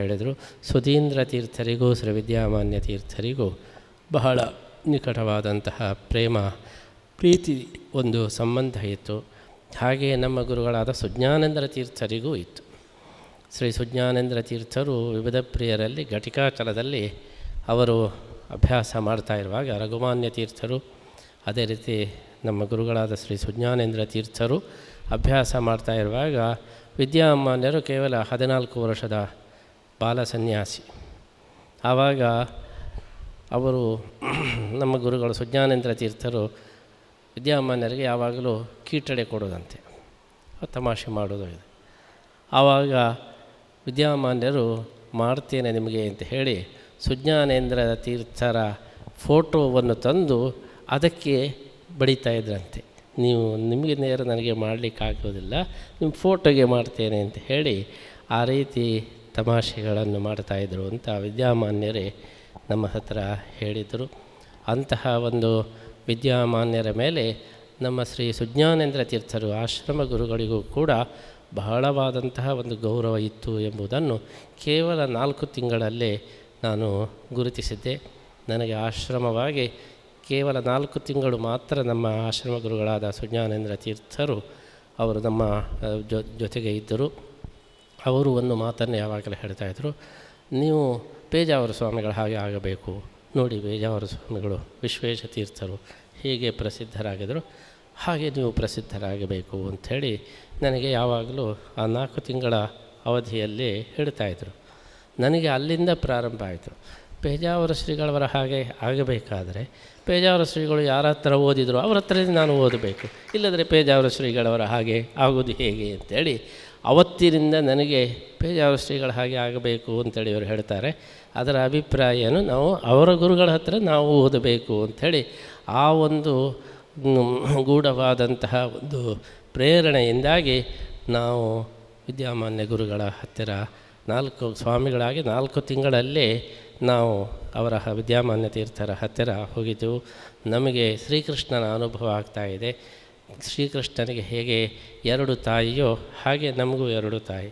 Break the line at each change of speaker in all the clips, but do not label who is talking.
ಹೇಳಿದರು. ಸುಧೀಂದ್ರ ತೀರ್ಥರಿಗೂ ಶ್ರೀ ವಿದ್ಯಾಮಾನ್ಯ ತೀರ್ಥರಿಗೂ ಬಹಳ ನಿಕಟವಾದಂತಹ ಪ್ರೇಮ, ಪ್ರೀತಿ ಒಂದು ಸಂಬಂಧ ಇತ್ತು. ಹಾಗೆಯೇ ನಮ್ಮ ಗುರುಗಳಾದ ಸುಜ್ಞಾನೇಂದ್ರ ತೀರ್ಥರಿಗೂ ಇತ್ತು. ಶ್ರೀ ಸುಜ್ಞಾನೇಂದ್ರ ತೀರ್ಥರು ವಿವಿಧ ಪ್ರಿಯರಲ್ಲಿ ಘಟಿಕಾಚಲದಲ್ಲಿ ಅವರು ಅಭ್ಯಾಸ ಮಾಡ್ತಾ ಇರುವಾಗ ರಘುಮಾನ್ಯ ತೀರ್ಥರು, ಅದೇ ರೀತಿ ನಮ್ಮ ಗುರುಗಳಾದ ಶ್ರೀ ಸುಜ್ಞಾನೇಂದ್ರ ತೀರ್ಥರು ಅಭ್ಯಾಸ ಮಾಡ್ತಾ ಇರುವಾಗ ವಿದ್ಯಾಮಾನ್ಯರು ಕೇವಲ ಹದಿನಾಲ್ಕು ವರ್ಷದ ಬಾಲ ಸನ್ಯಾಸಿ ಆವಾಗ ಅವರು ನಮ್ಮ ಗುರುಗಳು ಸುಜ್ಞಾನೇಂದ್ರ ತೀರ್ಥರು ವಿದ್ಯಾಮಾನ್ಯರಿಗೆ ಯಾವಾಗಲೂ ಕೀಟಡೆ ಕೊಡೋದಂತೆ. ತಮಾಷೆ ಮಾಡೋದು ಇದೆ. ಆವಾಗ ವಿದ್ಯಾಮಾನ್ಯರು ಮಾಡ್ತೇನೆ ನಿಮಗೆ ಅಂತ ಹೇಳಿ ಸುಜ್ಞಾನೇಂದ್ರ ತೀರ್ಥರ ಫೋಟೋವನ್ನು ತಂದು ಅದಕ್ಕೆ ಬಡಿತಾ ಇದ್ರಂತೆ. ನೀವು ನಿಮಗೆ ನೇರ ನನಗೆ ಮಾಡಲಿಕ್ಕಾಗೋದಿಲ್ಲ, ನಿಮ್ಮ ಫೋಟೋಗೆ ಮಾಡ್ತೇನೆ ಅಂತ ಹೇಳಿ ಆ ರೀತಿ ತಮಾಷೆಗಳನ್ನು ಮಾಡ್ತಾಯಿದ್ರು ಅಂತ ವಿದ್ಯಾಮಾನ್ಯರೇ ನಮ್ಮ ಹತ್ರ ಹೇಳಿದರು. ಅಂತಹ ಒಂದು ವಿದ್ಯಾಮಾನ್ಯರ ಮೇಲೆ ನಮ್ಮ ಶ್ರೀ ಸುಜ್ಞಾನೇಂದ್ರ ತೀರ್ಥರು ಆಶ್ರಮ ಗುರುಗಳಿಗೂ ಕೂಡ ಬಹಳವಾದಂತಹ ಒಂದು ಗೌರವ ಇತ್ತು ಎಂಬುದನ್ನು ಕೇವಲ ನಾಲ್ಕು ತಿಂಗಳಲ್ಲೇ ನಾನು ಗುರುತಿಸಿದ್ದೆ. ನನಗೆ ಆಶ್ರಮವಾಗಿ ಕೇವಲ ನಾಲ್ಕು ತಿಂಗಳು ಮಾತ್ರ ನಮ್ಮ ಆಶ್ರಮ ಗುರುಗಳಾದ ಸುಜ್ಞಾನೇಂದ್ರ ತೀರ್ಥರು ಅವರು ನಮ್ಮ ಜೊತೆಗೆ ಇದ್ದರು. ಅವರು ಒಂದು ಮಾತನ್ನು ಯಾವಾಗಲೂ ಹೇಳ್ತಾಯಿದ್ರು ನೀವು ಪೇಜಾವರ ಸ್ವಾಮಿಗಳ ಹಾಗೆ ಆಗಬೇಕು, ನೋಡಿ ಪೇಜಾವರ ಸ್ವಾಮಿಗಳು ವಿಶ್ವೇಶ ತೀರ್ಥರು ಹೀಗೆ ಪ್ರಸಿದ್ಧರಾಗಿದ್ದರು ಹಾಗೆ ನೀವು ಪ್ರಸಿದ್ಧರಾಗಬೇಕು ಅಂಥೇಳಿ ನನಗೆ ಯಾವಾಗಲೂ ಆ ನಾಲ್ಕು ತಿಂಗಳ ಅವಧಿಯಲ್ಲಿ ಹೇಳ್ತಾಯಿದ್ರು ನನಗೆ ಅಲ್ಲಿಂದ ಪ್ರಾರಂಭ ಆಯಿತು. ಪೇಜಾವರ ಶ್ರೀಗಳವರ ಹಾಗೆ ಆಗಬೇಕಾದರೆ ಪೇಜಾವರ ಶ್ರೀಗಳು ಯಾರ ಹತ್ರ ಓದಿದ್ರು ಅವ್ರ ಹತ್ರನೇ ನಾನು ಓದಬೇಕು, ಇಲ್ಲದ್ರೆ ಪೇಜಾವರ ಶ್ರೀಗಳವರ ಹಾಗೆ ಆಗೋದು ಹೇಗೆ ಅಂತೇಳಿ ಅವತ್ತಿನಿಂದ ನನಗೆ ಪೇಜಾವರ ಶ್ರೀಗಳ ಹಾಗೆ ಆಗಬೇಕು ಅಂತೇಳಿ ಇವರು ಹೇಳ್ತಾರೆ. ಅದರ ಅಭಿಪ್ರಾಯನು ನಾವು ಅವರ ಗುರುಗಳ ಹತ್ರ ನಾವು ಓದಬೇಕು ಅಂಥೇಳಿ ಆ ಒಂದು ಗೂಢವಾದಂತಹ ಒಂದು ಪ್ರೇರಣೆಯಿಂದಾಗಿ ನಾವು ವಿದ್ಯಾಮಾನ್ಯ ಗುರುಗಳ ಹತ್ತಿರ ನಾಲ್ಕು ಸ್ವಾಮಿಗಳಾಗಿ ನಾಲ್ಕು ತಿಂಗಳಲ್ಲೇ ನಾವು ಅವರ ವಿದ್ಯಾಮಾನ್ಯ ತೀರ್ಥರ ಹತ್ತಿರ ಹೋಗಿದ್ದೆವು ನಮಗೆ ಶ್ರೀಕೃಷ್ಣನ ಅನುಭವ ಆಗ್ತಾಯಿದೆ ಶ್ರೀಕೃಷ್ಣನಿಗೆ ಹೇಗೆ ಎರಡು ತಾಯಿಯೋ ಹಾಗೆ ನಮಗೂ ಎರಡು ತಾಯಿ,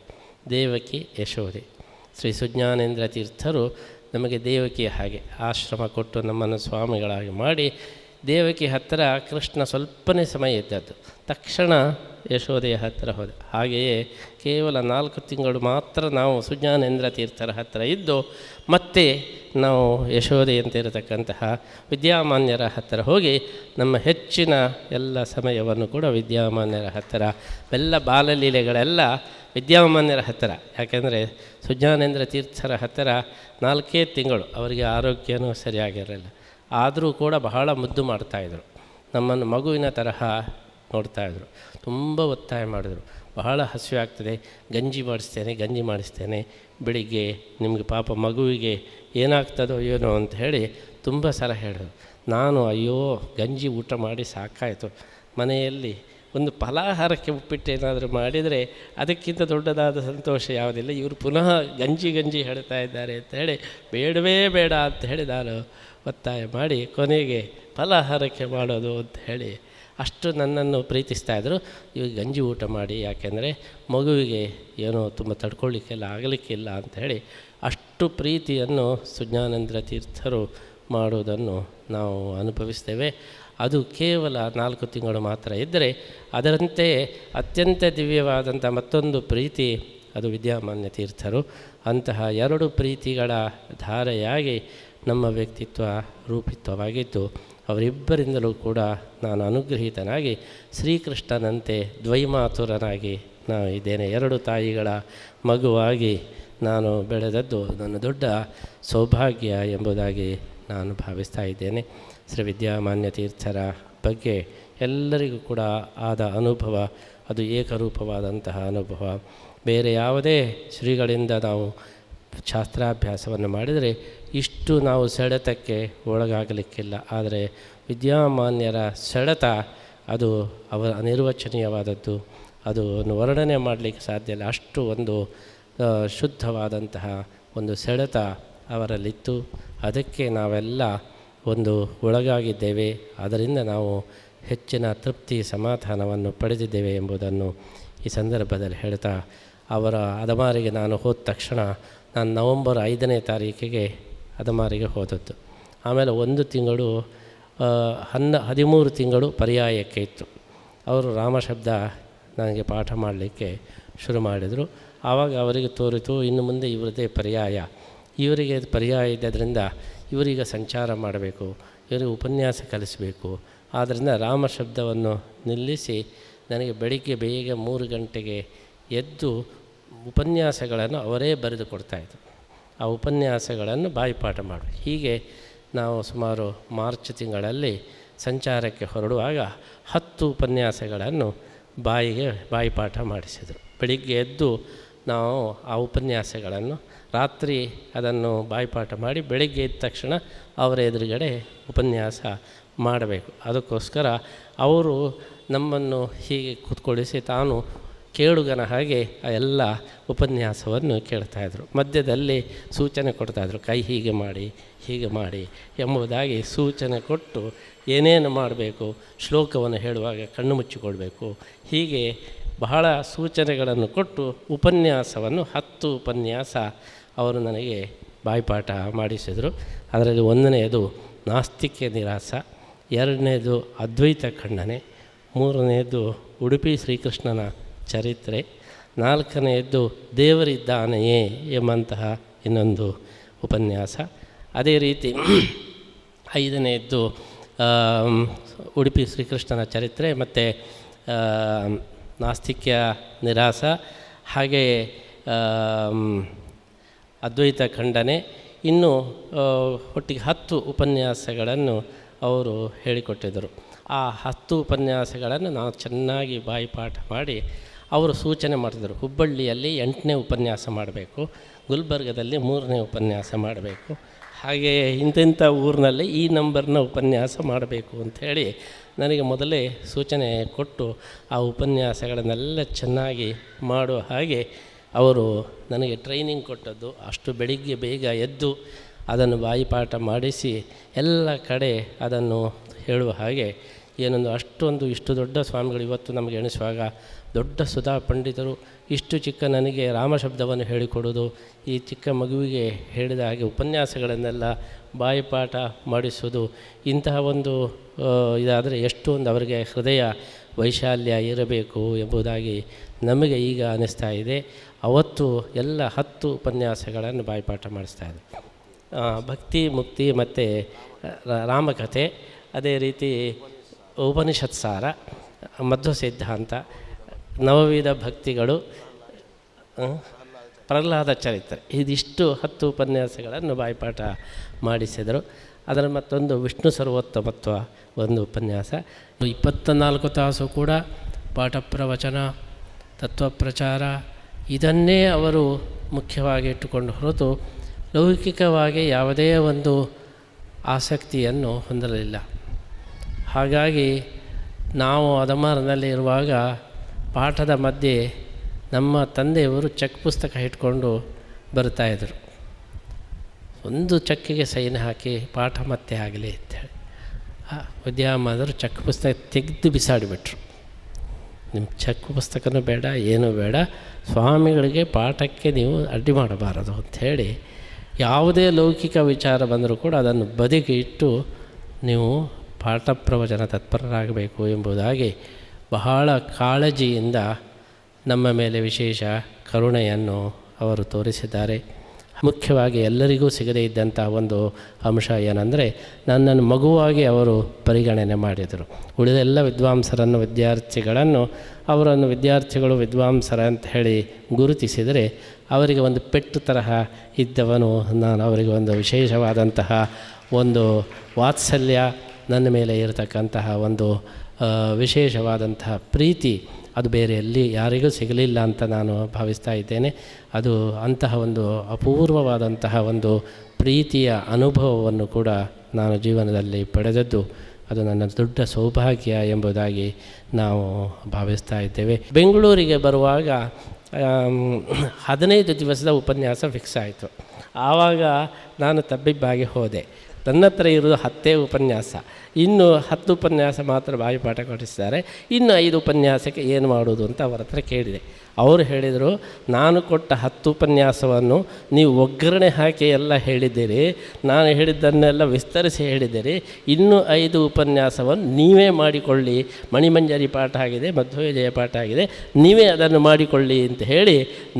ದೇವಕಿ ಯಶೋದೆ ಶ್ರೀ ಸುಜ್ಞಾನೇಂದ್ರ ತೀರ್ಥರು ನಮಗೆ ದೇವಕಿಯ ಹಾಗೆ ಆಶ್ರಮ ಕೊಟ್ಟು ನಮ್ಮನ್ನು ಸ್ವಾಮಿಗಳಾಗಿ ಮಾಡಿ ದೇವಕಿ ಹತ್ತಿರ ಕೃಷ್ಣ ಸ್ವಲ್ಪನೇ ಸಮಯ ಇದ್ದದ್ದು. ತಕ್ಷಣ ಯಶೋದೆಯ ಹತ್ತಿರ ಹೋದೆ. ಹಾಗೆಯೇ ಕೇವಲ ನಾಲ್ಕು ತಿಂಗಳು ಮಾತ್ರ ನಾವು ಸುಜ್ಞಾನೇಂದ್ರ ತೀರ್ಥರ ಹತ್ತಿರ ಇದ್ದು, ಮತ್ತೆ ನಾವು ಯಶೋದೆಯಂತಿರತಕ್ಕಂತಹ ವಿದ್ಯಾಮಾನ್ಯರ ಹತ್ತಿರ ಹೋಗಿ ನಮ್ಮ ಹೆಚ್ಚಿನ ಎಲ್ಲ ಸಮಯವನ್ನು ಕೂಡ ವಿದ್ಯಾಮಾನ್ಯರ ಹತ್ತಿರ ಎಲ್ಲ ಬಾಲಲೀಲೆಗಳೆಲ್ಲ ವಿದ್ಯಾಮಾನ್ಯರ ಹತ್ತಿರ ಯಾಕೆಂದರೆ ಸುಜ್ಞಾನೇಂದ್ರ ತೀರ್ಥರ ಹತ್ತಿರ ನಾಲ್ಕೇ ತಿಂಗಳು. ಅವರಿಗೆ ಆರೋಗ್ಯನೂ ಸರಿಯಾಗಿರಲಿಲ್ಲ. ಆದರೂ ಕೂಡ ಬಹಳ ಮುದ್ದು ಮಾಡ್ತಾಯಿದ್ರು ನಮ್ಮನ್ನು ಮಗುವಿನ ತರಹ ನೋಡ್ತಾಯಿದ್ರು ತುಂಬ ಒತ್ತಾಯ ಮಾಡಿದರು. ಬಹಳ ಹಸಿವೆ ಆಗ್ತದೆ. ಗಂಜಿ ಮಾಡಿಸ್ತೇನೆ ಗಂಜಿ ಮಾಡಿಸ್ತೇನೆ. ಬೆಳಿಗ್ಗೆ ನಿಮಗೆ ಪಾಪ ಮಗುವಿಗೆ ಏನಾಗ್ತದೋ ಏನೋ ಅಂತ ಹೇಳಿ ತುಂಬ ಸಲ ಹೇಳಿದ್ರು. ನಾನು ಅಯ್ಯೋ, ಗಂಜಿ ಊಟ ಮಾಡಿ ಸಾಕಾಯಿತು. ಮನೆಯಲ್ಲಿ ಒಂದು ಫಲಾಹಾರಕ್ಕೆ ಉಪ್ಪಿಟ್ಟು ಏನಾದರೂ ಮಾಡಿದರೆ ಅದಕ್ಕಿಂತ ದೊಡ್ಡದಾದ ಸಂತೋಷ ಯಾವುದಿಲ್ಲ. ಇವರು ಪುನಃ ಗಂಜಿ ಗಂಜಿ ಹೇಳ್ತಾ ಇದ್ದಾರೆ ಅಂತ ಹೇಳಿ, ಬೇಡವೇ ಬೇಡ ಅಂತ ಹೇಳಿ ನಾನು ಒತ್ತಾಯ ಮಾಡಿ ಕೊನೆಗೆ ಫಲಾಹಾರಕ್ಕೆ ಮಾಡೋದು ಅಂತ ಹೇಳಿ ಅಷ್ಟು ನನ್ನನ್ನು ಪ್ರೀತಿಸ್ತಾ ಇದ್ದರು ಇವಾಗ ಗಂಜಿ ಊಟ ಮಾಡಿ, ಯಾಕೆಂದರೆ ಮಗುವಿಗೆ ಏನೋ ತುಂಬ ತಡ್ಕೊಳ್ಳಿಕ್ಕೆಲ್ಲ ಆಗಲಿಕ್ಕಿಲ್ಲ ಅಂತ ಹೇಳಿ ಅಷ್ಟು ಪ್ರೀತಿಯನ್ನು ಸುಜ್ಞಾನೇಂದ್ರ ತೀರ್ಥರು ಮಾಡುವುದನ್ನು ನಾವು ಅನುಭವಿಸ್ತೇವೆ. ಅದು ಕೇವಲ ನಾಲ್ಕು ತಿಂಗಳು ಮಾತ್ರ. ಇದ್ದರೆ ಅದರಂತೆಯೇ ಅತ್ಯಂತ ದಿವ್ಯವಾದಂಥ ಮತ್ತೊಂದು ಪ್ರೀತಿ, ಅದು ವಿದ್ಯಾಮಾನ್ಯ ತೀರ್ಥರು. ಅಂತಹ ಎರಡು ಪ್ರೀತಿಗಳ ಧಾರೆಯಾಗಿ ನಮ್ಮ ವ್ಯಕ್ತಿತ್ವ ರೂಪಿತ್ವವಾಗಿದ್ದು ಅವರಿಬ್ಬರಿಂದಲೂ ಕೂಡ ನಾನು ಅನುಗ್ರಹೀತನಾಗಿ ಶ್ರೀಕೃಷ್ಣನಂತೆ ದ್ವೈಮಾತುರನಾಗಿ ನಾನು ಇದ್ದೇನೆ ಎರಡು ತಾಯಿಗಳ ಮಗುವಾಗಿ ನಾನು ಬೆಳೆದದ್ದು ನನ್ನ ದೊಡ್ಡ ಸೌಭಾಗ್ಯ ಎಂಬುದಾಗಿ ನಾನು ಭಾವಿಸ್ತಾ ಇದ್ದೇನೆ. ಶ್ರೀ ವಿದ್ಯಾಮಾನ್ಯ ತೀರ್ಥರ ಬಗ್ಗೆ ಎಲ್ಲರಿಗೂ ಕೂಡ ಆದ ಅನುಭವ, ಅದು ಏಕರೂಪವಾದಂತಹ ಅನುಭವ. ಬೇರೆ ಯಾವುದೇ ಶ್ರೀಗಳಿಂದ ನಾವು ಶಾಸ್ತ್ರಾಭ್ಯಾಸವನ್ನು ಮಾಡಿದರೆ ಇಷ್ಟು ನಾವು ಸೆಳೆತಕ್ಕೆ ಒಳಗಾಗಲಿಕ್ಕಿಲ್ಲ. ಆದರೆ ವಿದ್ಯಾಮಾನ್ಯರ ಸೆಳೆತ ಅದು ಅವರ ಅನಿರ್ವಚನೀಯವಾದದ್ದು. ಅದು ವರ್ಣನೆ ಮಾಡಲಿಕ್ಕೆ ಸಾಧ್ಯ ಇಲ್ಲ. ಅಷ್ಟು ಒಂದು ಶುದ್ಧವಾದಂತಹ ಒಂದು ಸೆಳೆತ ಅವರಲ್ಲಿತ್ತು. ಅದಕ್ಕೆ ನಾವೆಲ್ಲ ಒಂದು ಒಳಗಾಗಿದ್ದೇವೆ. ಅದರಿಂದ ನಾವು ಹೆಚ್ಚಿನ ತೃಪ್ತಿ ಸಮಾಧಾನವನ್ನು ಪಡೆದಿದ್ದೇವೆ ಎಂಬುದನ್ನು ಈ ಸಂದರ್ಭದಲ್ಲಿ ಹೇಳ್ತಾ ಅವರ ಅದಮಾರಿಗೆ ನಾನು ಹೋದ ತಕ್ಷಣ ನಾನು ನವಂಬರ್ ಐದನೇ ತಾರೀಕಿಗೆ ಅದಮಾರಿಗೆ ಹೋದದ್ದು. ಆಮೇಲೆ ಒಂದು ತಿಂಗಳು ಹನ್ನ, ಹದಿಮೂರು ತಿಂಗಳು ಪರ್ಯಾಯಕ್ಕೆ ಇತ್ತು. ಅವರು ರಾಮಶಬ್ದ ನನಗೆ ಪಾಠ ಮಾಡಲಿಕ್ಕೆ ಶುರು ಮಾಡಿದರು. ಆವಾಗ ಅವರಿಗೆ ತೋರಿತು, ಇನ್ನು ಮುಂದೆ ಇವರದೇ ಪರ್ಯಾಯ. ಇವರಿಗೆ ಪರ್ಯಾಯ ಇದ್ದರಿಂದ ಇವರೀಗ ಸಂಚಾರ ಮಾಡಬೇಕು, ಇವರಿಗೆ ಉಪನ್ಯಾಸ ಕಲಿಸಬೇಕು. ಆದ್ದರಿಂದ ರಾಮ ಶಬ್ದವನ್ನು ನಿಲ್ಲಿಸಿ ನನಗೆ ಬೆಳಿಗ್ಗೆ ಬೇಗ ಮೂರು ಗಂಟೆಗೆ ಎದ್ದು ಉಪನ್ಯಾಸಗಳನ್ನು ಅವರೇ ಬರೆದು ಕೊಡ್ತಾಯಿದ್ರು ಆ ಉಪನ್ಯಾಸಗಳನ್ನು ಬಾಯಿಪಾಠ ಮಾಡಿ ಹೀಗೆ ನಾವು ಸುಮಾರು ಮಾರ್ಚ್ ತಿಂಗಳಲ್ಲಿ ಸಂಚಾರಕ್ಕೆ ಹೊರಡುವಾಗ ಹತ್ತು ಉಪನ್ಯಾಸಗಳನ್ನು ಬಾಯಿಗೆ ಬಾಯಿಪಾಠ ಮಾಡಿಸಿದರು. ಬೆಳಿಗ್ಗೆ ಎದ್ದು ನಾವು ಆ ಉಪನ್ಯಾಸಗಳನ್ನು ರಾತ್ರಿ ಅದನ್ನು ಬಾಯಿಪಾಠ ಮಾಡಿ ಬೆಳಗ್ಗೆ ಎದ್ದ ತಕ್ಷಣ ಅವರ ಎದುರುಗಡೆ ಉಪನ್ಯಾಸ ಮಾಡಬೇಕು. ಅದಕ್ಕೋಸ್ಕರ ಅವರು ನಮ್ಮನ್ನು ಹೀಗೆ ಕೂತ್ಕೊಳಿಸಿ ತಾನು ಕೇಳುಗನ ಹಾಗೆ ಆ ಎಲ್ಲ ಉಪನ್ಯಾಸವನ್ನು ಕೇಳ್ತಾಯಿದ್ರು ಮಧ್ಯದಲ್ಲಿ ಸೂಚನೆ ಕೊಡ್ತಾಯಿದ್ರು ಕೈ ಹೀಗೆ ಮಾಡಿ ಹೀಗೆ ಮಾಡಿ ಎಂಬುದಾಗಿ ಸೂಚನೆ ಕೊಟ್ಟು ಏನೇನು ಮಾಡಬೇಕು, ಶ್ಲೋಕವನ್ನು ಹೇಳುವಾಗ ಕಣ್ಣು ಮುಚ್ಚಿಕೊಳ್ಬೇಕು. ಹೀಗೆ ಬಹಳ ಸೂಚನೆಗಳನ್ನು ಕೊಟ್ಟು ಉಪನ್ಯಾಸವನ್ನು ಹತ್ತು ಉಪನ್ಯಾಸ ಅವರು ನನಗೆ ಬಾಯ್ಪಾಠ ಮಾಡಿಸಿದರು. ಅದರಲ್ಲಿ ಒಂದನೆಯದು ನಾಸ್ತಿಕ್ಯ ನಿರಾಸ ಎರಡನೇದು ಅದ್ವೈತ ಖಂಡನೆ ಮೂರನೆಯದು ಉಡುಪಿ ಶ್ರೀಕೃಷ್ಣನ ಚರಿತ್ರೆ ನಾಲ್ಕನೆಯದ್ದು ದೇವರಿದ್ದಾನೆಯೇ ಎಂಬಂತಹ ಇನ್ನೊಂದು ಉಪನ್ಯಾಸ. ಅದೇ ರೀತಿ ಐದನೆಯದ್ದು ಉಡುಪಿ ಶ್ರೀಕೃಷ್ಣನ ಚರಿತ್ರೆ ಮತ್ತು ನಾಸ್ತಿಕ್ಯ ನಿರಾಸ. ಹಾಗೆ ಆಮ್, ಅದ್ವೈತ ಖಂಡನೆ. ಇನ್ನು ಒಟ್ಟಿಗೆ ಹತ್ತು ಉಪನ್ಯಾಸಗಳನ್ನು ಅವರು ಹೇಳಿಕೊಟ್ಟಿದ್ದರು. ಆ ಹತ್ತು ಉಪನ್ಯಾಸಗಳನ್ನು ನಾವು ಚೆನ್ನಾಗಿ ಬಾಯಿಪಾಠ ಮಾಡಿ ಅವರು ಸೂಚನೆ ಮಾಡಿದರು ಹುಬ್ಬಳ್ಳಿಯಲ್ಲಿ ಎಂಟನೇ ಉಪನ್ಯಾಸ ಮಾಡಬೇಕು, ಗುಲ್ಬರ್ಗದಲ್ಲಿ ಮೂರನೇ ಉಪನ್ಯಾಸ ಮಾಡಬೇಕು ಹಾಗೆಯೇ ಇಂತಿಂಥ ಊರಿನಲ್ಲಿ ಈ ನಂಬರ್ನ ಉಪನ್ಯಾಸ ಮಾಡಬೇಕು ಅಂಥೇಳಿ ನನಗೆ ಮೊದಲೇ ಸೂಚನೆ ಕೊಟ್ಟು ಆ ಉಪನ್ಯಾಸಗಳನ್ನೆಲ್ಲ ಚೆನ್ನಾಗಿ ಮಾಡುವ ಹಾಗೆ ಅವರು ನನಗೆ ಟ್ರೈನಿಂಗ್ ಕೊಟ್ಟದ್ದು, ಅಷ್ಟು ಬೆಳಿಗ್ಗೆ ಬೇಗ ಎದ್ದು ಅದನ್ನು ಬಾಯಿಪಾಠ ಮಾಡಿಸಿ ಎಲ್ಲ ಕಡೆ ಅದನ್ನು ಹೇಳುವ ಹಾಗೆ ಏನೊಂದು ಅಷ್ಟೊಂದು ಇಷ್ಟು ದೊಡ್ಡ ಸ್ವಾಮಿಗಳು ಇವತ್ತು ನಮಗೆ ಎಣಿಸುವಾಗ ದೊಡ್ಡ ಸುಧಾ ಪಂಡಿತರು ಇಷ್ಟು ಚಿಕ್ಕ ನನಗೆ ರಾಮಶಬ್ದವನ್ನು ಹೇಳಿಕೊಡೋದು, ಈ ಚಿಕ್ಕ ಮಗುವಿಗೆ ಹೇಳಿದ ಹಾಗೆ ಉಪನ್ಯಾಸಗಳನ್ನೆಲ್ಲ ಬಾಯಿಪಾಠ ಮಾಡಿಸೋದು ಇಂತಹ ಒಂದು ಇದಾದರೆ ಎಷ್ಟೊಂದು ಅವರಿಗೆ ಹೃದಯ ವೈಶಾಲ್ಯ ಇರಬೇಕು ಎಂಬುದಾಗಿ ನಮಗೆ ಈಗ ಅನ್ನಿಸ್ತಾ ಇದೆ. ಅವತ್ತು ಎಲ್ಲ ಹತ್ತು ಉಪನ್ಯಾಸಗಳನ್ನು ಬಾಯಿಪಾಠ ಮಾಡಿಸ್ತಾ ಇದೆ ಭಕ್ತಿ, ಮುಕ್ತಿ ಮತ್ತು ರಾಮಕಥೆ, ಅದೇ ರೀತಿ ಉಪನಿಷತ್ ಸಾರ ಮಧ್ವ ಸಿದ್ಧಾಂತ ನವವಿಧ ಭಕ್ತಿಗಳು ಪ್ರಹ್ಲಾದ ಚರಿತ್ರೆ. ಇದಿಷ್ಟು ಹತ್ತು ಉಪನ್ಯಾಸಗಳನ್ನು ಬಾಯಿಪಾಠ ಮಾಡಿಸಿದರು. ಅದರ ಮತ್ತೊಂದು ವಿಷ್ಣು ಸರ್ವೋತ್ತಮತ್ವ ಒಂದು ಉಪನ್ಯಾಸ. ಇಪ್ಪತ್ತ ನಾಲ್ಕು ತಾಸು ಕೂಡ ಪಾಠ ಪ್ರವಚನ ತತ್ವಪ್ರಚಾರ ಇದನ್ನೇ ಅವರು ಮುಖ್ಯವಾಗಿ ಇಟ್ಟುಕೊಂಡು ಹೊರತು ಲೌಕಿಕವಾಗಿ ಯಾವುದೇ ಒಂದು ಆಸಕ್ತಿಯನ್ನು ಹೊಂದಲಿಲ್ಲ. ಹಾಗಾಗಿ ನಾವು ಅದಮರನಲ್ಲಿ ಇರುವಾಗ ಪಾಠದ ಮಧ್ಯೆ ನಮ್ಮ ತಂದೆಯವರು ಚೆಕ್ ಪುಸ್ತಕ ಇಟ್ಕೊಂಡು ಬರ್ತಾಯಿದ್ರು ಒಂದು ಚಕ್ಕಿಗೆ ಸೈನ್ ಹಾಕಿ ಪಾಠ ಮತ್ತೆ ಆಗಲಿ ಅಂತೇಳಿ ಉದ್ಯಮ ಆದರೂ ಚೆಕ್ ಪುಸ್ತಕ ತೆಗೆದು ಬಿಸಾಡಿಬಿಟ್ರು. ನಿಮ್ಮ ಚೆಕ್ ಪುಸ್ತಕನೂ ಬೇಡ, ಏನೂ ಬೇಡ, ಸ್ವಾಮಿಗಳಿಗೆ ಪಾಠಕ್ಕೆ ನೀವು ಅಡ್ಡಿ ಮಾಡಬಾರದು ಅಂಥೇಳಿ ಯಾವುದೇ ಲೌಕಿಕ ವಿಚಾರ ಬಂದರೂ ಕೂಡ ಅದನ್ನು ಬದಿಗೆ ಇಟ್ಟು ನೀವು ಪಾಠ ಪ್ರವಚನ ತತ್ಪರರಾಗಬೇಕು ಎಂಬುದಾಗಿ ಬಹಳ ಕಾಳಜಿಯಿಂದ ನಮ್ಮ ಮೇಲೆ ವಿಶೇಷ ಕರುಣೆಯನ್ನು ಅವರು ತೋರಿಸಿದ್ದಾರೆ. ಮುಖ್ಯವಾಗಿ ಎಲ್ಲರಿಗೂ ಸಿಗದೇ ಇದ್ದಂಥ ಒಂದು ಅಂಶ ಏನಂದರೆ ನನ್ನನ್ನು ಮಗುವಾಗಿ ಅವರು ಪರಿಗಣನೆ ಮಾಡಿದರು. ಉಳಿದ ಎಲ್ಲ ವಿದ್ವಾಂಸರನ್ನು, ವಿದ್ಯಾರ್ಥಿಗಳನ್ನು, ಅವರನ್ನು ವಿದ್ಯಾರ್ಥಿಗಳು, ವಿದ್ವಾಂಸರ ಅಂತ ಹೇಳಿ ಗುರುತಿಸಿದರೆ ಅವರಿಗೆ ಒಂದು ಪೆಟ್ಟು ತರಹ ಇದ್ದವನು ನಾನು. ಅವರಿಗೆ ಒಂದು ವಿಶೇಷವಾದಂತಹ ಒಂದು ವಾತ್ಸಲ್ಯ ನನ್ನ ಮೇಲೆ ಇರತಕ್ಕಂತಹ ಒಂದು ವಿಶೇಷವಾದಂತಹ ಪ್ರೀತಿ ಅದು ಬೇರೆ ಎಲ್ಲಿ ಯಾರಿಗೂ ಸಿಗಲಿಲ್ಲ ಅಂತ ನಾನು ಭಾವಿಸ್ತಾ ಇದ್ದೇನೆ. ಅದು ಅಂತಹ ಒಂದು ಅಪೂರ್ವವಾದಂತಹ ಒಂದು ಪ್ರೀತಿಯ ಅನುಭವವನ್ನು ಕೂಡ ನಾನು ಜೀವನದಲ್ಲಿ ಪಡೆದದ್ದು. ಅದು ನನ್ನ ದೊಡ್ಡ ಸೌಭಾಗ್ಯ ಎಂಬುದಾಗಿ ನಾವು ಭಾವಿಸ್ತಾ ಇದ್ದೇವೆ. ಬೆಂಗಳೂರಿಗೆ ಬರುವಾಗ ಹದಿನೈದು ದಿವಸದ ಉಪನ್ಯಾಸ ಫಿಕ್ಸ್ ಆಯಿತು. ಆವಾಗ ನಾನು ತಬ್ಬಿಬ್ಬಾಗಿ ಹೋದೆ. ನನ್ನ ಹತ್ರ ಇರೋದು ಹತ್ತೇ ಉಪನ್ಯಾಸ. ಇನ್ನು ಹತ್ತು ಉಪನ್ಯಾಸ ಮಾತ್ರ ಬಾಯಿಪಾಠ ಕೊಡಿಸ್ತಾರೆ ಇನ್ನು ಐದು ಉಪನ್ಯಾಸಕ್ಕೆ ಏನು ಮಾಡೋದು ಅಂತ ಅವರ ಹತ್ರ ಕೇಳಿದೆ. ಅವರು ಹೇಳಿದರು, ನಾನು ಕೊಟ್ಟ ಹತ್ತು ಉಪನ್ಯಾಸವನ್ನು ನೀವು ಒಗ್ಗರಣೆ ಹಾಕಿ ಎಲ್ಲ ಹೇಳಿದ್ದೀರಿ, ನಾನು ಹೇಳಿದ್ದನ್ನೆಲ್ಲ ವಿಸ್ತರಿಸಿ ಹೇಳಿದ್ದೀರಿ, ಇನ್ನೂ ಐದು ಉಪನ್ಯಾಸವನ್ನು ನೀವೇ ಮಾಡಿಕೊಳ್ಳಿ, ಮಣಿಮಂಜರಿ ಪಾಠ ಆಗಿದೆ, ಮಧ್ವವಿಜಯ ಪಾಠ ಆಗಿದೆ, ನೀವೇ ಅದನ್ನು ಮಾಡಿಕೊಳ್ಳಿ ಅಂತ ಹೇಳಿ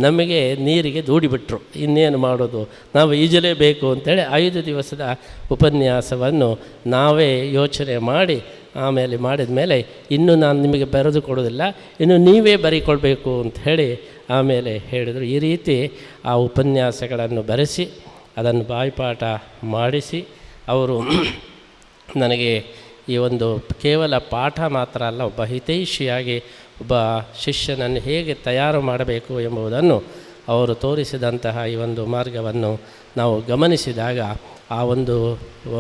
ನಮಗೆ ನೀರಿಗೆ ದೂಡಿಬಿಟ್ರು. ಇನ್ನೇನು ಮಾಡೋದು? ನಾವು ಈಜಲೇಬೇಕು ಅಂತೇಳಿ ಐದು ದಿವಸದ ಉಪನ್ಯಾಸವನ್ನು ನಾವೇ ಯೋಚನೆ ಮಾಡಿ ಆಮೇಲೆ ಮಾಡಿದ ಮೇಲೆ ಇನ್ನು ನಾನು ನಿಮಗೆ ಬರೆದು ಕೊಡೋದಿಲ್ಲ ಇನ್ನು ನೀವೇ ಬರೀಕೊಳ್ಬೇಕು ಅಂತ ಹೇಳಿ ಆಮೇಲೆ ಹೇಳಿದರು. ಈ ರೀತಿ ಆ ಉಪನ್ಯಾಸಗಳನ್ನು ಬರೆಸಿ, ಅದನ್ನು ಬಾಯಿಪಾಠ ಮಾಡಿಸಿ, ಅವರು ನನಗೆ ಈ ಒಂದು ಕೇವಲ ಪಾಠ ಮಾತ್ರ ಅಲ್ಲ, ಒಬ್ಬ ಹಿತೈಷಿಯಾಗಿ ಒಬ್ಬ ಶಿಷ್ಯನನ್ನು ಹೇಗೆ ತಯಾರು ಮಾಡಬೇಕು ಎಂಬುದನ್ನು ಅವರು ತೋರಿಸಿದಂತಹ ಈ ಒಂದು ಮಾರ್ಗವನ್ನು ನಾವು ಗಮನಿಸಿದಾಗ, ಆ ಒಂದು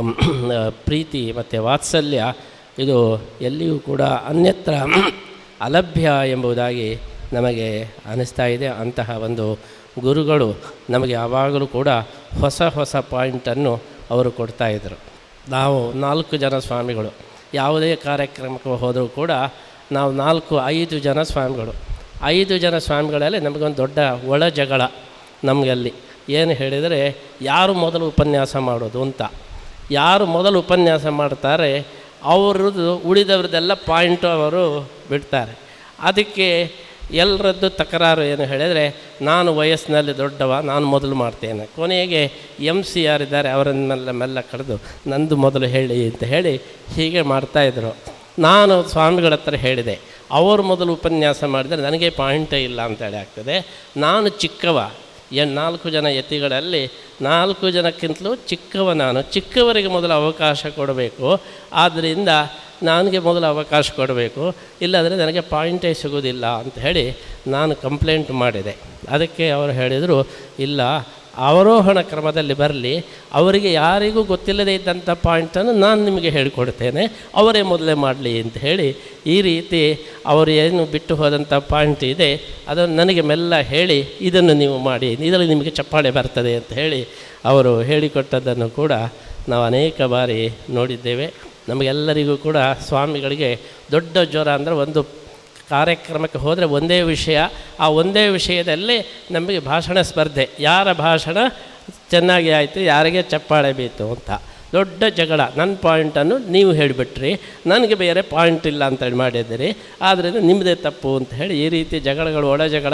ಪ್ರೀತಿ ಮತ್ತು ವಾತ್ಸಲ್ಯ ಇದು ಎಲ್ಲಿಯೂ ಕೂಡ ಅನ್ಯತ್ರ ಅಲಭ್ಯ ಎಂಬುದಾಗಿ ನಮಗೆ ಅನ್ನಿಸ್ತಾ ಇದೆ. ಅಂತಹ ಒಂದು ಗುರುಗಳು ನಮಗೆ ಯಾವಾಗಲೂ ಕೂಡ ಹೊಸ ಹೊಸ ಪಾಯಿಂಟನ್ನು ಅವರು ಕೊಡ್ತಾಯಿದ್ರು ನಾವು ನಾಲ್ಕು ಜನ ಸ್ವಾಮಿಗಳು, ಯಾವುದೇ ಕಾರ್ಯಕ್ರಮಕ್ಕೆ ಹೋದರೂ ಕೂಡ ನಾವು ನಾಲ್ಕು, ಐದು ಜನ ಸ್ವಾಮಿಗಳು. ಐದು ಜನ ಸ್ವಾಮಿಗಳಲ್ಲಿ ನಮಗೊಂದು ದೊಡ್ಡ ಒಳ ಜಗಳ ನಮಗಲ್ಲಿ. ಏನು ಹೇಳಿದರೆ, ಯಾರು ಮೊದಲು ಉಪನ್ಯಾಸ ಮಾಡೋದು ಅಂತ. ಯಾರು ಮೊದಲು ಉಪನ್ಯಾಸ ಮಾಡ್ತಾರೆ ಅವ್ರದ್ದು ಉಳಿದವ್ರದ್ದೆಲ್ಲ ಪಾಯಿಂಟು ಅವರು ಬಿಡ್ತಾರೆ. ಅದಕ್ಕೆ ಎಲ್ಲರದ್ದು ತಕರಾರು ಏನು ಹೇಳಿದರೆ, ನಾನು ವಯಸ್ಸಿನಲ್ಲಿ ದೊಡ್ಡವ, ನಾನು ಮೊದಲು ಮಾಡ್ತೇನೆ. ಕೊನೆಗೆ ಎಂ ಸಿ ಯಾರಿದ್ದಾರೆ ಅವರನ್ನೆಲ್ಲ ಮೆಲ್ಲ ಕರೆದು ನಂದು ಮೊದಲು ಹೇಳಿ ಅಂತ ಹೇಳಿ ಹೀಗೆ ಮಾಡ್ತಾಯಿದ್ರು ನಾನು ಸ್ವಾಮಿಗಳ ಹತ್ರ ಹೇಳಿದೆ, ಅವರು ಮೊದಲು ಉಪನ್ಯಾಸ ಮಾಡಿದರೆ ನನಗೆ ಪಾಯಿಂಟೇ ಇಲ್ಲ ಅಂತೇಳಿ ಆಗ್ತದೆ. ನಾನು ಚಿಕ್ಕವ ಎನ್ ನಾಲ್ಕು ಜನ ಯತಿಗಳಲ್ಲಿ ನಾಲ್ಕು ಜನಕ್ಕಿಂತಲೂ ಚಿಕ್ಕವ ನಾನು. ಚಿಕ್ಕವರಿಗೆ ಮೊದಲು ಅವಕಾಶ ಕೊಡಬೇಕು. ಆದ್ದರಿಂದ ನನಗೆ ಮೊದಲು ಅವಕಾಶ ಕೊಡಬೇಕು. ಇಲ್ಲಾಂದರೆ ನನಗೆ ಪಾಯಿಂಟೇ ಸಿಗೋದಿಲ್ಲ ಅಂತ ಹೇಳಿ ನಾನು ಕಂಪ್ಲೇಂಟ್ ಮಾಡಿದೆ. ಅದಕ್ಕೆ ಅವರು ಹೇಳಿದರು, ಇಲ್ಲ ಅವರೋಹಣ ಕ್ರಮದಲ್ಲಿ ಬರಲಿ, ಅವರಿಗೆ ಯಾರಿಗೂ ಗೊತ್ತಿಲ್ಲದೇ ಇದ್ದಂಥ ಪಾಯಿಂಟನ್ನು ನಾನು ನಿಮಗೆ ಹೇಳಿಕೊಡ್ತೇನೆ, ಅವರೇ ಮೊದಲೇ ಮಾಡಲಿ ಅಂತ ಹೇಳಿ ಈ ರೀತಿ ಅವರು ಏನು ಬಿಟ್ಟು ಹೋದಂಥ ಪಾಯಿಂಟ್ ಇದೆ, ಅದನ್ನು ನನಗೆ ಮೆಲ್ಲ ಹೇಳಿ ಇದನ್ನು ನೀವು ಮಾಡಿ, ಇದರಲ್ಲಿ ನಿಮಗೆ ಚಪ್ಪಾಳೆ ಬರ್ತದೆ ಅಂತ ಹೇಳಿ ಅವರು ಹೇಳಿಕೊಟ್ಟದ್ದನ್ನು ಕೂಡ ನಾವು ಅನೇಕ ಬಾರಿ ನೋಡಿದ್ದೇವೆ. ನಮಗೆಲ್ಲರಿಗೂ ಕೂಡ ಸ್ವಾಮಿಗಳಿಗೆ ದೊಡ್ಡ ಜ್ವರ ಅಂದರೆ ಒಂದು ಕಾರ್ಯಕ್ರಮಕ್ಕೆ ಹೋದರೆ ಒಂದೇ ವಿಷಯ, ಆ ಒಂದೇ ವಿಷಯದಲ್ಲಿ ನಮಗೆ ಭಾಷಣ ಸ್ಪರ್ಧೆ. ಯಾರ ಭಾಷಣ? ಚೆನ್ನಾಗಿ ಆಯಿತು, ಯಾರಿಗೆ ಚಪ್ಪಾಳೆ ಬೀತು ಅಂತ. ದೊಡ್ಡ ಜಗಳ, ನನ್ನ ಪಾಯಿಂಟನ್ನು ನೀವು ಹೇಳಿಬಿಟ್ರಿ. ನನಗೆ ಬೇರೆ ಪಾಯಿಂಟ್ ಇಲ್ಲ ಅಂತೇಳಿ ಮಾಡಿದ್ದೀರಿ. ಆದ್ದರಿಂದ ನಿಮ್ಮದೇ ತಪ್ಪು ಅಂತ ಹೇಳಿ ಈ ರೀತಿ ಜಗಳಗಳು, ಒಳ ಜಗಳ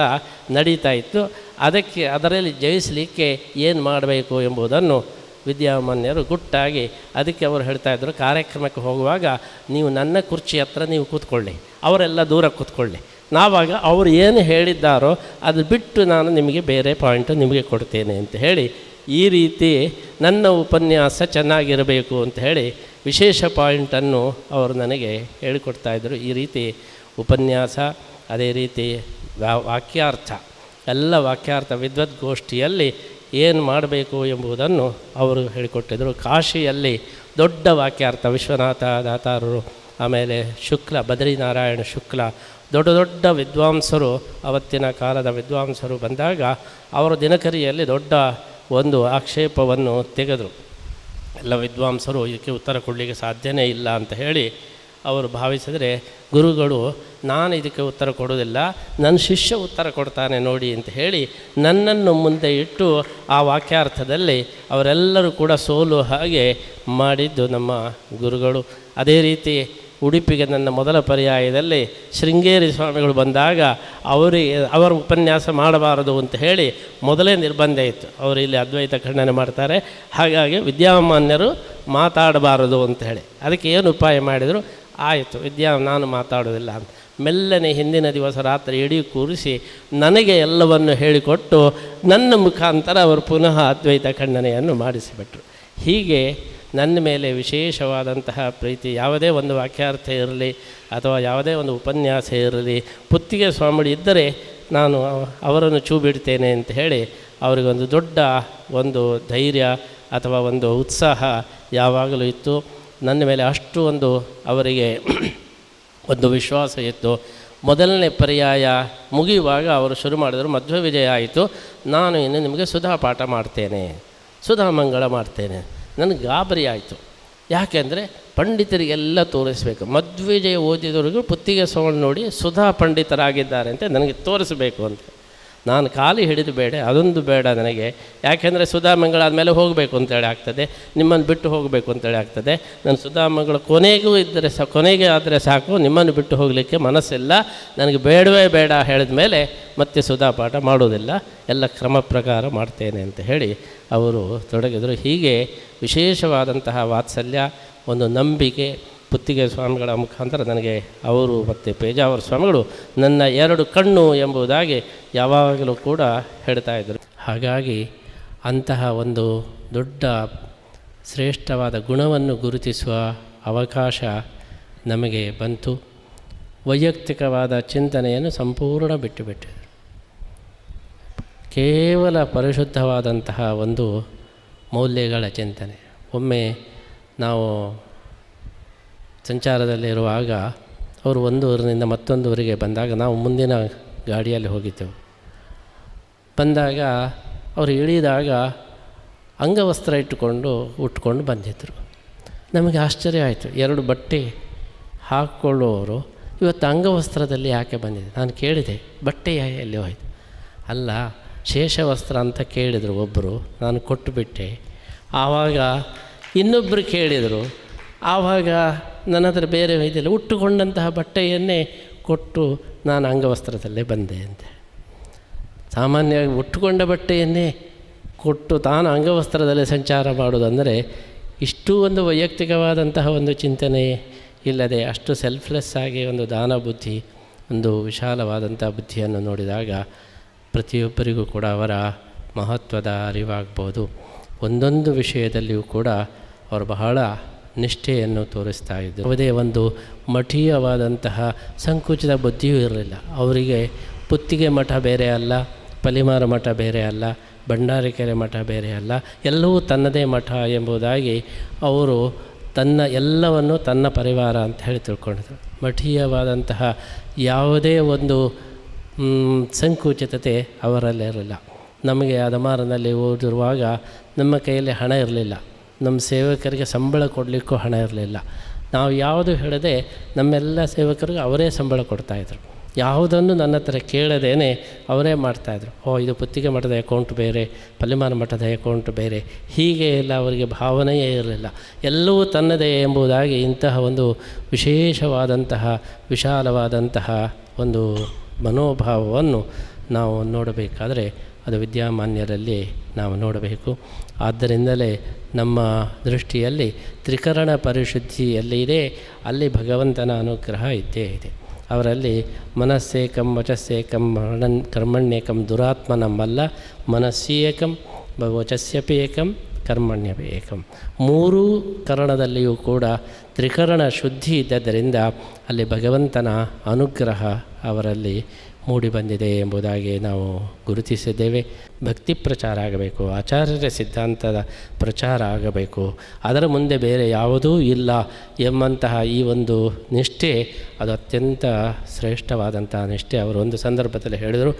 ನಡೀತಾ ಇತ್ತು. ಅದಕ್ಕೆ ಅದರಲ್ಲಿ ಜಯಿಸಲಿಕ್ಕೆ ಏನು ಮಾಡಬೇಕು ಎಂಬುದನ್ನು ವಿದ್ಯಾಮಾನ್ಯರು ಗುಟ್ಟಾಗಿ ಅದಕ್ಕೆ ಅವರು ಹೇಳ್ತಾ ಇದ್ದರು ಕಾರ್ಯಕ್ರಮಕ್ಕೆ ಹೋಗುವಾಗ ನೀವು ನನ್ನ ಕುರ್ಚಿ ಹತ್ರ ನೀವು ಕೂತ್ಕೊಳ್ಳಿ. ಅವರೆಲ್ಲ ದೂರ ಕೂತ್ಕೊಳ್ಳಿ. ನಾವಾಗ ಅವರು ಏನು ಹೇಳಿದ್ದಾರೋ ಅದು ಬಿಟ್ಟು ನಾನು ನಿಮಗೆ ಬೇರೆ ಪಾಯಿಂಟು ನಿಮಗೆ ಕೊಡ್ತೇನೆ ಅಂತ ಹೇಳಿ, ಈ ರೀತಿ ನನ್ನ ಉಪನ್ಯಾಸ ಚೆನ್ನಾಗಿರಬೇಕು ಅಂತ ಹೇಳಿ ವಿಶೇಷ ಪಾಯಿಂಟನ್ನು ಅವರು ನನಗೆ ಹೇಳಿಕೊಡ್ತಾಯಿದ್ರು ಈ ರೀತಿ ಉಪನ್ಯಾಸ, ಅದೇ ರೀತಿ ವಾಕ್ಯಾರ್ಥ, ಎಲ್ಲ ವಾಕ್ಯಾರ್ಥ ವಿದ್ವದ್ಗೋಷ್ಠಿಯಲ್ಲಿ ಏನು ಮಾಡಬೇಕು ಎಂಬುದನ್ನು ಅವರು ಹೇಳಿಕೊಟ್ಟಿದ್ದರು ಕಾಶಿಯಲ್ಲಿ ದೊಡ್ಡ ವಾಕ್ಯಾರ್ಥ ವಿಶ್ವನಾಥ ದಾತಾರರು ಆಮೇಲೆ ಶುಕ್ಲ, ಬದ್ರಿನಾರಾಯಣ ಶುಕ್ಲ. ದೊಡ್ಡ ದೊಡ್ಡ ವಿದ್ವಾಂಸರು, ಅವತ್ತಿನ ಕಾಲದ ವಿದ್ವಾಂಸರು ಬಂದಾಗ ಅವರ ದಿನಕರಿಯಲ್ಲಿ ದೊಡ್ಡ ಒಂದು ಆಕ್ಷೇಪವನ್ನು ತೆಗೆದರು. ಎಲ್ಲ ವಿದ್ವಾಂಸರು ಇದಕ್ಕೆ ಉತ್ತರ ಕೊಡಲಿಕ್ಕೆ ಸಾಧ್ಯನೇ ಇಲ್ಲ ಅಂತ ಹೇಳಿ ಅವರು ಭಾವಿಸಿದರೆ, ಗುರುಗಳು, ನಾನು ಇದಕ್ಕೆ ಉತ್ತರ ಕೊಡೋದಿಲ್ಲ ನನ್ನ ಶಿಷ್ಯ ಉತ್ತರ ಕೊಡ್ತಾನೆ ನೋಡಿ ಅಂತ ಹೇಳಿ ನನ್ನನ್ನು ಮುಂದೆ ಇಟ್ಟು ಆ ವಾಕ್ಯಾರ್ಥದಲ್ಲಿ ಅವರೆಲ್ಲರೂ ಕೂಡ ಸೋಲು ಹಾಗೆ ಮಾಡಿದ್ದು ನಮ್ಮ ಗುರುಗಳು. ಅದೇ ರೀತಿ ಉಡುಪಿಗೆ ನನ್ನ ಮೊದಲ ಪರ್ಯಾಯದಲ್ಲಿ ಶೃಂಗೇರಿ ಸ್ವಾಮಿಗಳು ಬಂದಾಗ ಅವರಿಗೆ ಅವರ ಉಪನ್ಯಾಸ ಮಾಡಬಾರದು ಅಂತ ಹೇಳಿ ಮೊದಲೇ ನಿರ್ಬಂಧ ಇತ್ತು. ಅವರು ಇಲ್ಲಿ ಅದ್ವೈತ ಖಂಡನೆ ಮಾಡ್ತಾರೆ. ಹಾಗಾಗಿ ವಿದ್ಯಾಮಾನ್ಯರು ಮಾತಾಡಬಾರದು ಅಂತ ಹೇಳಿ. ಅದಕ್ಕೆ ಏನು ಉಪಾಯ ಮಾಡಿದರು, ಆಯಿತು, ವಿದ್ಯಾ, ನಾನು ಮಾತಾಡೋದಿಲ್ಲ ಅಂತ. ಮೆಲ್ಲನೆ ಹಿಂದಿನ ದಿವಸ ರಾತ್ರಿ ಇಡೀ ಕೂರಿಸಿ ನನಗೆ ಎಲ್ಲವನ್ನು ಹೇಳಿಕೊಟ್ಟು ನನ್ನ ಮುಖಾಂತರ ಅವರು ಪುನಃ ಅದ್ವೈತ ಖಂಡನೆಯನ್ನು ಮಾಡಿಸಿಬಿಟ್ರು. ಹೀಗೆ ನನ್ನ ಮೇಲೆ ವಿಶೇಷವಾದಂತಹ ಪ್ರೀತಿ, ಯಾವುದೇ ಒಂದು ವಾಕ್ಯಾರ್ಥ ಇರಲಿ ಅಥವಾ ಯಾವುದೇ ಒಂದು ಉಪನ್ಯಾಸ ಇರಲಿ, ಪುತ್ತಿಗೆ ಸ್ವಾಮಿಗಳು ಇದ್ದರೆ ನಾನು ಅವರನ್ನು ಚೂ ಬಿಡ್ತೇನೆ ಅಂತ ಹೇಳಿ ಅವರಿಗೊಂದು ದೊಡ್ಡ ಒಂದು ಧೈರ್ಯ ಅಥವಾ ಒಂದು ಉತ್ಸಾಹ ಯಾವಾಗಲೂ ಇತ್ತು. ನನ್ನ ಮೇಲೆ ಅಷ್ಟು ಒಂದು ಅವರಿಗೆ ಒಂದು ವಿಶ್ವಾಸ ಇತ್ತು. ಮೊದಲನೇ ಪರ್ಯಾಯ ಮುಗಿಯುವಾಗ ಅವರು ಶುರು ಮಾಡಿದರು ಮಧ್ವ ವಿಜಯ ಆಯಿತು. ನಾನು ಇನ್ನು ನಿಮಗೆ ಸುಧಾ ಪಾಠ ಮಾಡ್ತೇನೆ, ಸುಧಾ ಮಂಗಳ ಮಾಡ್ತೇನೆ. ನನಗೆ ಗಾಬರಿ ಆಯಿತು. ಯಾಕೆಂದರೆ ಪಂಡಿತರಿಗೆಲ್ಲ ತೋರಿಸಬೇಕು. ಮಧ್ವಿಜಯ ಓದಿದವರಿಗೂ ಪುತ್ತಿಗೆ ಸೋಳು ನೋಡಿ ಸುಧಾ ಪಂಡಿತರಾಗಿದ್ದಾರೆ ಅಂತ ನನಗೆ ತೋರಿಸಬೇಕು ಅಂತ. ನಾನು ಖಾಲಿ ಹಿಡಿದು ಬೇಡ, ಅದೊಂದು ಬೇಡ ನನಗೆ. ಯಾಕೆಂದರೆ ಸುಧಾಮಂಗಳ ಆದಮೇಲೆ ಹೋಗಬೇಕು ಅಂತೇಳಿ ಆಗ್ತದೆ, ನಿಮ್ಮನ್ನು ಬಿಟ್ಟು ಹೋಗಬೇಕು ಅಂತೇಳಿ ಆಗ್ತದೆ. ನಾನು ಸುಧಾಮಂಗಳ ಕೊನೆಗೂ ಇದ್ದರೆ ಸ, ಕೊನೆಗೆ ಆದರೆ ಸಾಕು, ನಿಮ್ಮನ್ನು ಬಿಟ್ಟು ಹೋಗಲಿಕ್ಕೆ ಮನಸ್ಸಿಲ್ಲ, ನನಗೆ ಬೇಡವೇ ಬೇಡ ಹೇಳಿದ ಮೇಲೆ ಮತ್ತೆ ಸುಧಾ ಪಾಠ ಮಾಡೋದಿಲ್ಲ ಎಲ್ಲ ಕ್ರಮ ಪ್ರಕಾರ ಮಾಡ್ತೇನೆ ಅಂತ ಹೇಳಿ ಅವರು ತೊಡಗಿದರು. ಹೀಗೆ ವಿಶೇಷವಾದಂತಹ ವಾತ್ಸಲ್ಯ, ಒಂದು ನಂಬಿಕೆ ಪುತ್ತಿಗೆ ಸ್ವಾಮಿಗಳ ಮುಖಾಂತರ ನನಗೆ ಅವರು ಮತ್ತು ಪೇಜಾವರ ಸ್ವಾಮಿಗಳು ನನ್ನ ಎರಡು ಕಣ್ಣು ಎಂಬುದಾಗಿ ಯಾವಾಗಲೂ ಕೂಡ ಹೇಳ್ತಾ ಇದ್ದರು. ಹಾಗಾಗಿ ಅಂತಹ ಒಂದು ದೊಡ್ಡ ಶ್ರೇಷ್ಠವಾದ ಗುಣವನ್ನು ಗುರುತಿಸುವ ಅವಕಾಶ ನಮಗೆ ಬಂತು. ವೈಯಕ್ತಿಕವಾದ ಚಿಂತನೆಯನ್ನು ಸಂಪೂರ್ಣ ಬಿಟ್ಟುಬಿಟ್ಟಿದರು ಕೇವಲ ಪರಿಶುದ್ಧವಾದಂತಹ ಒಂದು ಮೌಲ್ಯಗಳ ಚಿಂತನೆ. ಒಮ್ಮೆ ನಾವು ಸಂಚಾರದಲ್ಲಿರುವಾಗ ಅವರು ಒಂದು ಊರಿನಿಂದ ಮತ್ತೊಂದು ಊರಿಗೆ ಬಂದಾಗ ನಾವು ಮುಂದಿನ ಗಾಡಿಯಲ್ಲಿ ಹೋಗಿದ್ದೆವು. ಬಂದಾಗ ಅವರು ಇಳಿದಾಗ ಅಂಗವಸ್ತ್ರ ಇಟ್ಟುಕೊಂಡು ಉಟ್ಕೊಂಡು ಬಂದಿದ್ದರು. ನಮಗೆ ಆಶ್ಚರ್ಯ ಆಯಿತು. ಎರಡು ಬಟ್ಟೆ ಹಾಕ್ಕೊಳ್ಳುವವರು ಇವತ್ತು ಅಂಗವಸ್ತ್ರದಲ್ಲಿ ಯಾಕೆ ಬಂದಿದೆ? ನಾನು ಕೇಳಿದೆ, ಬಟ್ಟೆ ಎಲ್ಲಿ ಹೋಯಿತು? ಅಲ್ಲ, ಶೇಷವಸ್ತ್ರ ಅಂತ ಕೇಳಿದರು ಒಬ್ಬರು ನಾನು ಕೊಟ್ಟುಬಿಟ್ಟೆ. ಆವಾಗ ಇನ್ನೊಬ್ಬರು ಕೇಳಿದರು, ಆವಾಗ ನನ್ನ ಹತ್ರ ಬೇರೆ ಇದಿಲ್ಲ. ಉಟ್ಟುಕೊಂಡಂತಹ ಬಟ್ಟೆಯನ್ನೇ ಕೊಟ್ಟು ನಾನು ಅಂಗವಸ್ತ್ರದಲ್ಲೇ ಬಂದೆ ಅಂತೆ. ಸಾಮಾನ್ಯವಾಗಿ ಉಟ್ಟುಕೊಂಡ ಬಟ್ಟೆಯನ್ನೇ ಕೊಟ್ಟು ತಾನು ಅಂಗವಸ್ತ್ರದಲ್ಲೇ ಸಂಚಾರ ಮಾಡೋದಂದರೆ ಇಷ್ಟೂ ಒಂದು ವೈಯಕ್ತಿಕವಾದಂತಹ ಒಂದು ಚಿಂತನೆ ಇಲ್ಲದೆ ಅಷ್ಟು ಸೆಲ್ಫ್ಲೆಸ್ ಆಗಿ ಒಂದು ದಾನ ಬುದ್ಧಿ, ಒಂದು ವಿಶಾಲವಾದಂಥ ಬುದ್ಧಿಯನ್ನು ನೋಡಿದಾಗ ಪ್ರತಿಯೊಬ್ಬರಿಗೂ ಕೂಡ ಅವರ ಮಹತ್ವದ ಅರಿವಾಗ್ಬೋದು. ಒಂದೊಂದು ವಿಷಯದಲ್ಲಿಯೂ ಕೂಡ ಅವರು ಬಹಳ ನಿಷ್ಠೆಯನ್ನು ತೋರಿಸ್ತಾ ಇದ್ದರು ಯಾವುದೇ ಒಂದು ಮಠೀಯವಾದಂತಹ ಸಂಕುಚಿತ ಬುದ್ಧಿಯೂ ಇರಲಿಲ್ಲ. ಅವರಿಗೆ ಪುತ್ತಿಗೆ ಮಠ ಬೇರೆ ಅಲ್ಲ, ಪಲಿಮಾರ ಮಠ ಬೇರೆ ಅಲ್ಲ, ಭಂಡಾರಿಕೆರೆ ಮಠ ಬೇರೆ ಅಲ್ಲ, ಎಲ್ಲವೂ ತನ್ನದೇ ಮಠ ಎಂಬುದಾಗಿ ಅವರು ತನ್ನ ಎಲ್ಲವನ್ನು ತನ್ನ ಪರಿವಾರ ಅಂತ ಹೇಳಿ ತಿಳ್ಕೊಂಡಿದ್ರು. ಮಠೀಯವಾದಂತಹ ಯಾವುದೇ ಒಂದು ಸಂಕುಚಿತತೆ ಅವರಲ್ಲಿರಲಿಲ್ಲ ನಮಗೆ ಅದಮಾರನಲ್ಲಿ ಓದಿರುವಾಗ ನಮ್ಮ ಕೈಯಲ್ಲಿ ಹಣ ಇರಲಿಲ್ಲ. ನಮ್ಮ ಸೇವಕರಿಗೆ ಸಂಬಳ ಕೊಡಲಿಕ್ಕೂ ಹಣ ಇರಲಿಲ್ಲ. ನಾವು ಯಾವುದು ಹೇಳದೆ ನಮ್ಮೆಲ್ಲ ಸೇವಕರಿಗೆ ಅವರೇ ಸಂಬಳ ಕೊಡ್ತಾಯಿದ್ರು ಯಾವುದನ್ನು ನನ್ನ ಹತ್ರ ಕೇಳದೇನೆ ಅವರೇ ಮಾಡ್ತಾಯಿದ್ರು ಓ, ಇದು ಪುತ್ತಿಗೆ ಮಠದ ಅಕೌಂಟ್ ಬೇರೆ, ಪಲ್ಲಿಮಾನ ಮಠದ ಅಕೌಂಟ್ ಬೇರೆ, ಹೀಗೆ ಎಲ್ಲ ಅವರಿಗೆ ಭಾವನೆಯೇ ಇರಲಿಲ್ಲ. ಎಲ್ಲವೂ ತನ್ನದೇ ಎಂಬುದಾಗಿ ಇಂತಹ ಒಂದು ವಿಶೇಷವಾದಂತಹ, ವಿಶಾಲವಾದಂತಹ ಒಂದು ಮನೋಭಾವವನ್ನು ನಾವು ನೋಡಬೇಕಾದರೆ ಅದು ವಿದ್ಯಾಮಾನ್ಯರಲ್ಲಿ ನಾವು ನೋಡಬೇಕು. ಆದ್ದರಿಂದಲೇ ನಮ್ಮ ದೃಷ್ಟಿಯಲ್ಲಿ ತ್ರಿಕರಣ ಪರಿಶುದ್ಧಿ ಎಲ್ಲಿದೆ ಅಲ್ಲಿ ಭಗವಂತನ ಅನುಗ್ರಹ ಇದ್ದೇ ಇದೆ. ಅವರಲ್ಲಿ ಮನಸ್ಸೇಕಂ ವಚಸ್ಸೇಕಂ ಮರಣನ್ ಕರ್ಮಣ್ಯೇಕಂ ದುರಾತ್ಮನಮ್ಮಲ್ಲ ಮನಸ್ಸೇಕಂ ವಚಸ್ಯಪಿ ಏಕಂ ಕರ್ಮಣ್ಯಪಿ ಏಕಂ ಮೂರೂ ಕರಣದಲ್ಲಿಯೂ ಕೂಡ ತ್ರಿಕರಣ ಶುದ್ಧಿ ಇದ್ದದರಿಂದ ಅಲ್ಲಿ ಭಗವಂತನ ಅನುಗ್ರಹ ಅವರಲ್ಲಿ ಮೂಡಿಬಂದಿದೆ ಎಂಬುದಾಗಿ ನಾವು ಗುರುತಿಸಿದ್ದೇವೆ. ಭಕ್ತಿ ಪ್ರಚಾರ ಆಗಬೇಕು, ಆಚಾರ್ಯರ ಸಿದ್ಧಾಂತದ ಪ್ರಚಾರ ಆಗಬೇಕು. ಅದರ ಮುಂದೆ ಬೇರೆ ಯಾವುದೂ ಇಲ್ಲ ಎಂಬಂತಹ ಈ ಒಂದು ನಿಷ್ಠೆ, ಅದು ಅತ್ಯಂತ ಶ್ರೇಷ್ಠವಾದಂತಹ ನಿಷ್ಠೆ. ಅವರು ಒಂದು ಸಂದರ್ಭದಲ್ಲಿ ಹೇಳಿದರು,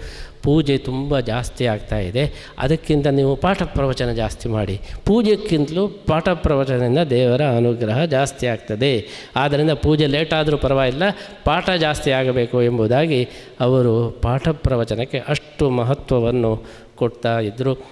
ಪೂಜೆ ತುಂಬ ಜಾಸ್ತಿ ಆಗ್ತಾ ಇದೆ, ಅದಕ್ಕಿಂತ ನೀವು ಪಾಠ ಪ್ರವಚನ ಜಾಸ್ತಿ ಮಾಡಿ. ಪೂಜೆಕ್ಕಿಂತಲೂ ಪಾಠ ಪ್ರವಚನದಿಂದ ದೇವರ ಅನುಗ್ರಹ ಜಾಸ್ತಿ ಆಗ್ತದೆ. ಆದ್ದರಿಂದ ಪೂಜೆ ಲೇಟ್ ಆದರೂ ಪರವಾಗಿಲ್ಲ, ಪಾಠ ಜಾಸ್ತಿ ಆಗಬೇಕು ಎಂಬುದಾಗಿ ಅವರು ಪಾಠ ಪ್ರವಚನಕ್ಕೆ ಅಷ್ಟು ಮಹತ್ವವನ್ನು ಕೊಡ್ತಾ ಇದ್ದರು